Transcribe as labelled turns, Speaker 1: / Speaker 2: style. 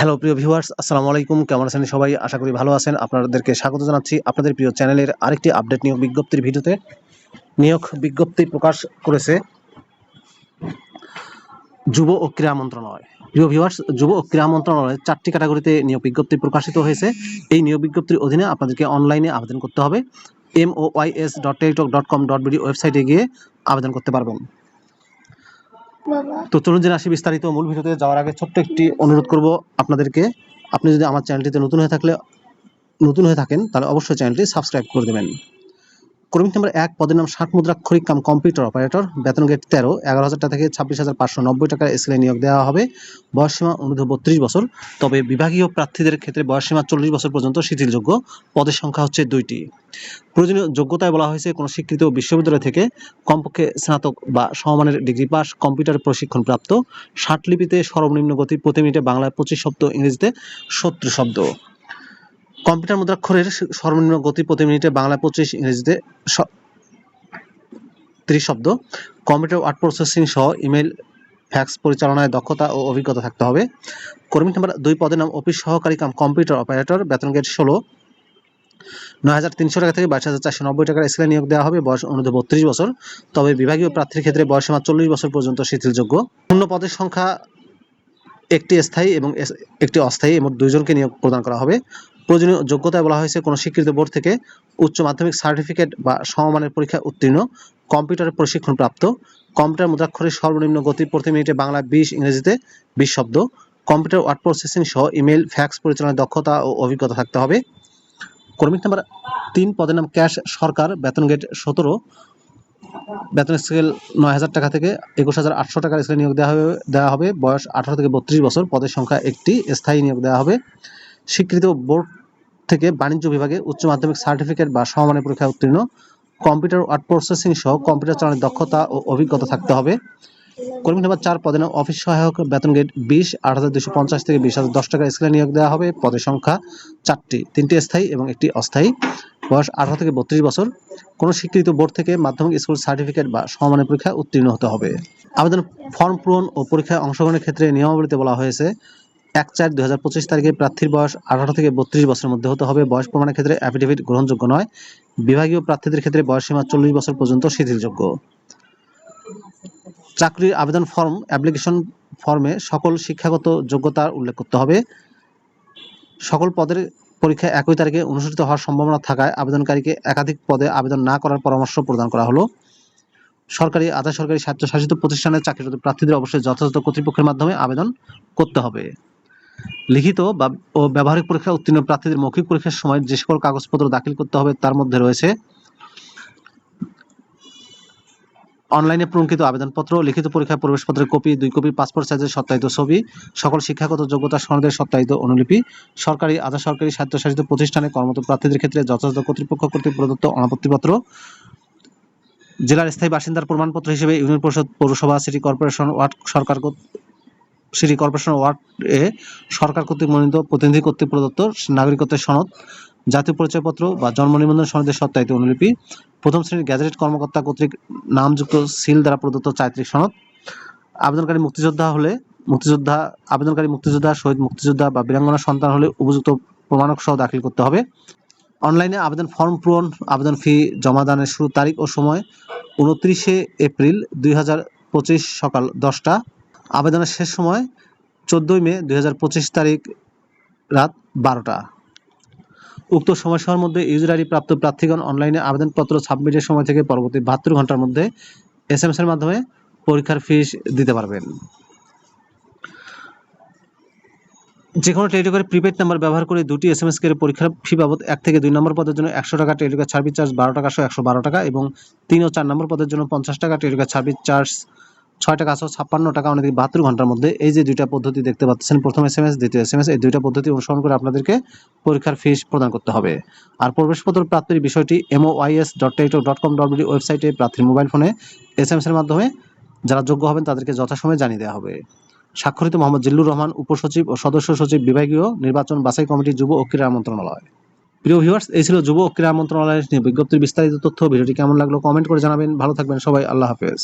Speaker 1: Hello প্রিয় viewers আসসালামু আলাইকুম। কেমন আছেন সবাই? আশা করি ভালো আছেন। আপনাদেরকে স্বাগত জানাচ্ছি আপনাদের প্রিয় চ্যানেলের আরেকটি আপডেট নিয়োগ বিজ্ঞপ্তির ভিডিওতে। নিয়োগ বিজ্ঞপ্তি প্রকাশ করেছে যুব ও ক্রীড়া মন্ত্রণালয়। প্রিয় ভিউয়ার্স যুব ও ক্রীড়া মন্ত্রণালয়ের চারটি ক্যাটাগরিতে নিয়োগ বিজ্ঞপ্তি প্রকাশিত হয়েছে। এই নিয়োগ বিজ্ঞপ্তির অধীনে আপনাদেরকে অনলাইনে আবেদন করতে হবে। M Y S dot Teletalk dot com dot BD ওয়েবসাইটে গিয়ে আবেদন করতে পারবেন। তো চলুন জেনে আসি বিস্তারিত মূল ভিডিওতে যাওয়ার আগে ছোট্ট একটি অনুরোধ করব আপনাদেরকে। আপনি যদি আমার চ্যানেলটিতে নতুন হয়ে থাকলে নতুন হয়ে থাকেন, তাহলে অবশ্যই চ্যানেলটি সাবস্ক্রাইব করে দেবেন। কর্মী নাম্বার এক পদের নাম ষাট মুদ্রাক্ষরিক কাম কম্পিউটার অপারেটর। বেতন গেট তেরো, এগারো হাজার টাকা থেকে ছাব্বিশ হাজার পাঁচশো নব্বই টাকার স্কেলে নিয়োগ দেওয়া হবে। বয়সসীমা অনুরোধ বত্রিশ বছর। তবে বিভাগীয় প্রার্থীদের ক্ষেত্রে বয়সসীমা চল্লিশ বছর পর্যন্ত শিথিলযোগ্য। পদের সংখ্যা হচ্ছে দুইটি। প্রয়োজনীয় যোগ্যতায় বলা হয়েছে কোনো স্বীকৃত বিশ্ববিদ্যালয় থেকে কমপক্ষে স্নাতক বা সমমানের ডিগ্রি পাস, কম্পিউটার প্রশিক্ষণ প্রাপ্ত, ষাট লিপিতে সর্বনিম্ন গতি প্রতি মিনিটে বাংলায় পঁচিশ শব্দ, ইংরেজিতে সত্তর শব্দ। কম্পিউটার মুদ্রাক্ষরের সর্বনিম্ন গতি প্রতি মিনিটে বাংলায় পঁচিশ, ইংরেজিতে ত্রিশ শব্দ। কম্পিউটার ওয়ার্ড প্রসেসিং সহ ইমেল ফ্যাক্স পরিচালনায় দক্ষতা ও অভিজ্ঞতা থাকতে হবে। কর্মী নাম্বার দুই পদের নাম অফিস সহকারী কাম কম্পিউটার অপারেটর, বেতন গেট ষোলো। নয় হাজার তিনশো টাকা থেকে বাইশ হাজার চারশো নব্বই টাকার স্কেলে নিয়োগ দেওয়া হবে, বয়স অনুযায়ী বত্রিশ বছর। তবে বিভাগীয় প্রার্থীর ক্ষেত্রে বয়সীমা চল্লিশ বছর পর্যন্ত শিথিলযোগ্য। শূন্য পদের সংখ্যা একটি স্থায়ী এবং একটি অস্থায়ী এবং দুইজনকে নিয়োগ প্রদান করা হবে। প্রয়োজনীয় যোগ্যতায় বলা হয়েছে কোনো স্বীকৃত বোর্ড থেকে উচ্চ মাধ্যমিক সার্টিফিকেট বা সমমানের পরীক্ষা উত্তীর্ণ, কম্পিউটারে প্রশিক্ষণ প্রাপ্ত কম্পিউটার মুদ্রাক্ষরের সর্বনিম্ন গতি প্রতি মিনিটে বাংলা বিশ, ইংরেজিতে বিশ শব্দ, কম্পিউটার ওয়ার্ড প্রসেসিং সহ ইমেল, ফ্যাক্স পরিচালনায় দক্ষতা ও অভিজ্ঞতা থাকতে হবে। কর্মী নাম্বার তিন, পদের নাম ক্যাশ সরকার, বেতন গেট সতেরো, বেতন স্কেল নয় হাজার টাকা থেকে একুশ হাজার আটশো টাকার স্কেলে নিয়োগ দেওয়া হবে দেওয়া হবে। বয়স আঠারো থেকে বত্রিশ বছর, পদের সংখ্যা একটি, স্থায়ী নিয়োগ দেওয়া হবে। স্বীকৃত বোর্ড থেকে বাণিজ্য বিভাগে উচ্চ মাধ্যমিক সার্টিফিকেট বা সমমানের পরীক্ষায় উত্তীর্ণ। কম্পিউটার ওয়ার্ড প্রসেসিং সহ কম্পিউটার চালানোর দক্ষতা ও অভিজ্ঞতা থাকতে হবে। কর্মী নম্বর চার পদে অফিস সহায়ক বেতন গেট বিশ, আট হাজার দুশো পঞ্চাশ থেকে বিশ হাজার দশ টাকা স্কেলে নিয়োগ দেওয়া হবে। পদের সংখ্যা চারটি, তিনটি স্থায়ী এবং একটি অস্থায়ী। বয়স আঠারো থেকে বত্রিশ বছর। কোনো স্বীকৃত বোর্ড থেকে মাধ্যমিক স্কুল সার্টিফিকেট বা সমমানের পরীক্ষায় উত্তীর্ণ হতে হবে। আবেদন ফর্ম পূরণ ও পরীক্ষায় অংশগ্রহণের ক্ষেত্রে নিয়মাবলীতে বলা হয়েছে এক চার দুই হাজার পঁচিশ তারিখে প্রার্থীর বয়স আঠারো থেকে বত্রিশ বছরের মধ্যে হতে হবে। বয়স প্রমাণের ক্ষেত্রে অ্যাফিডেভিট গ্রহণযোগ্য নয়। বিভাগীয় প্রার্থীদের ক্ষেত্রে বয়সসীমা চল্লিশ বছর পর্যন্ত শিথিলযোগ্য। চাকরির আবেদন ফর্ম, অ্যাপ্লিকেশন ফর্মে সকল শিক্ষাগত যোগ্যতার উল্লেখ করতে হবে। সকল পদের পরীক্ষা একই তারিখে অনুষ্ঠিত হওয়ার সম্ভাবনা থাকায় আবেদনকারীকে একাধিক পদে আবেদন না করার পরামর্শ প্রদান করা হলো। সরকারি, আধা সরকারি স্বায়ত্তশাসিত প্রতিষ্ঠানের চাকরিরত প্রার্থীদের অবশ্যই যথাযথ কর্তৃপক্ষের মাধ্যমে আবেদন করতে হবে। লিখিত বা ও ব্যবহারিক পরীক্ষা উত্তীর্ণ প্রার্থীদের মৌখিক পরীক্ষার সময় যে সকল কাগজপত্র দাখিল করতে হবে তার মধ্যে রয়েছে অনলাইনে প্রঙ্কিত আবেদনপত্র, লিখিত পরীক্ষায় প্রবেশপত্রের কপি, দুই কপি, পাসপোর্ট সাইজের সত্যায়িত ছবি, সকল শিক্ষাগত যোগ্যতা সনদের সত্যায়িত অনুলিপি, সরকারি, আধা সরকারি স্বায়ত্তশাসিত প্রতিষ্ঠানে কর্মরত প্রার্থীদের ক্ষেত্রে যথাযথ কর্তৃপক্ষ কর্তৃক প্রদত্ত অনাপত্তিপত্র, জেলার স্থায়ী বাসিন্দার প্রমাণপত্র হিসেবে ইউনিয়ন পরিষদ পৌরসভা, সিটি কর্পোরেশন, ওয়ার্ড, সরকার সিটি কর্পোরেশন ওয়ার্ড এ সরকার কর্তৃক মনোনীত প্রতিনিধি কর্তৃক প্রদত্ত নাগরিকত্বের সনদ, জাতীয় পরিচয়পত্র বা জন্ম নিবন্ধন সনদের সত্যায়িত অনুলিপি, প্রথম শ্রেণির গ্যাজেটেড কর্মকর্তা কর্তৃক নামযুক্ত সিল দ্বারা প্রদত্ত চারিত্রিক সনদ, আবেদনকারী মুক্তিযোদ্ধা হলে মুক্তিযোদ্ধা, আবেদনকারী মুক্তিযোদ্ধা, শহীদ মুক্তিযোদ্ধা বা বীরাঙ্গনা সন্তান হলে উপযুক্ত প্রমাণক সহ দাখিল করতে হবে। অনলাইনে আবেদন ফর্ম পূরণ, আবেদন ফি জমা দানের শুরু তারিখ ও সময়, উনত্রিশে এপ্রিল দুই হাজার পঁচিশ সকাল দশটা। আবেদনের শেষ সময় চোদ্দোই মে দুই হাজার পঁচিশ তারিখ রাত বারোটা। উক্ত সময়সীমার মধ্যে ইউজার আইডি প্রাপ্ত প্রার্থীগণ অনলাইনে আবেদনপত্র সাবমিটের সময় থেকে পরবর্তী বাহাত্তর ঘণ্টার মধ্যে এস এম এস এর মাধ্যমে পরীক্ষার ফিস দিতে পারবেন। যে কোনো টেলিটকের প্রিপেড নাম্বার ব্যবহার করে দুটি এস এম এস করে পরীক্ষার ফি বাবদ এক থেকে দুই নম্বর পদের জন্য একশো টাকা, টেলিটকের সার্ভিস চার্জ বারো টাকা সহ একশো বারো টাকা এবং তিন ও চার নম্বর পদের জন্য পঞ্চাশ টাকা, টেলিটকের সার্ভিস চার্জ ছয় টাকা সহ ছাপ্পান্ন টাকা অনেক বাহাত্তর ঘণ্টার মধ্যে এই যে দুইটা পদ্ধতি দেখতে পাচ্ছেন, প্রথম এস এম এস দ্বিতীয় এস এম এস এই দুইটা পদ্ধতি অনুসরণ করে আপনাদেরকে পরীক্ষার ফিস প্রদান করতে হবে। আর প্রবেশপত্র প্রাপ্তির বিষয়টি MOIS dot Teletalk dot com dot ওয়েবসাইটে প্রার্থীর মোবাইল ফোনে এস এম এর মাধ্যমে যারা যোগ্য হবেন তাদেরকে যথাসময়ে জানিয়ে দেওয়া হবে। স্বাক্ষরিত মোহাম্মদ জিল্লুর রহমান, উপসচিব ও সদস্য সচিব বিভাগীয় নির্বাচন বাছাই কমিটি যুব ও ক্রীড়া মন্ত্রণালয়। প্রিয় ভিউয়ার্স এই ছিল যুব ও ক্রীড়া মন্ত্রণালয়ের বিজ্ঞপ্তির বিস্তারিত তথ্য। ভিডিওটি কেমন লাগল কমেন্ট করে জানাবেন। ভালো থাকবেন সবাই। আল্লাহ হাফেজ।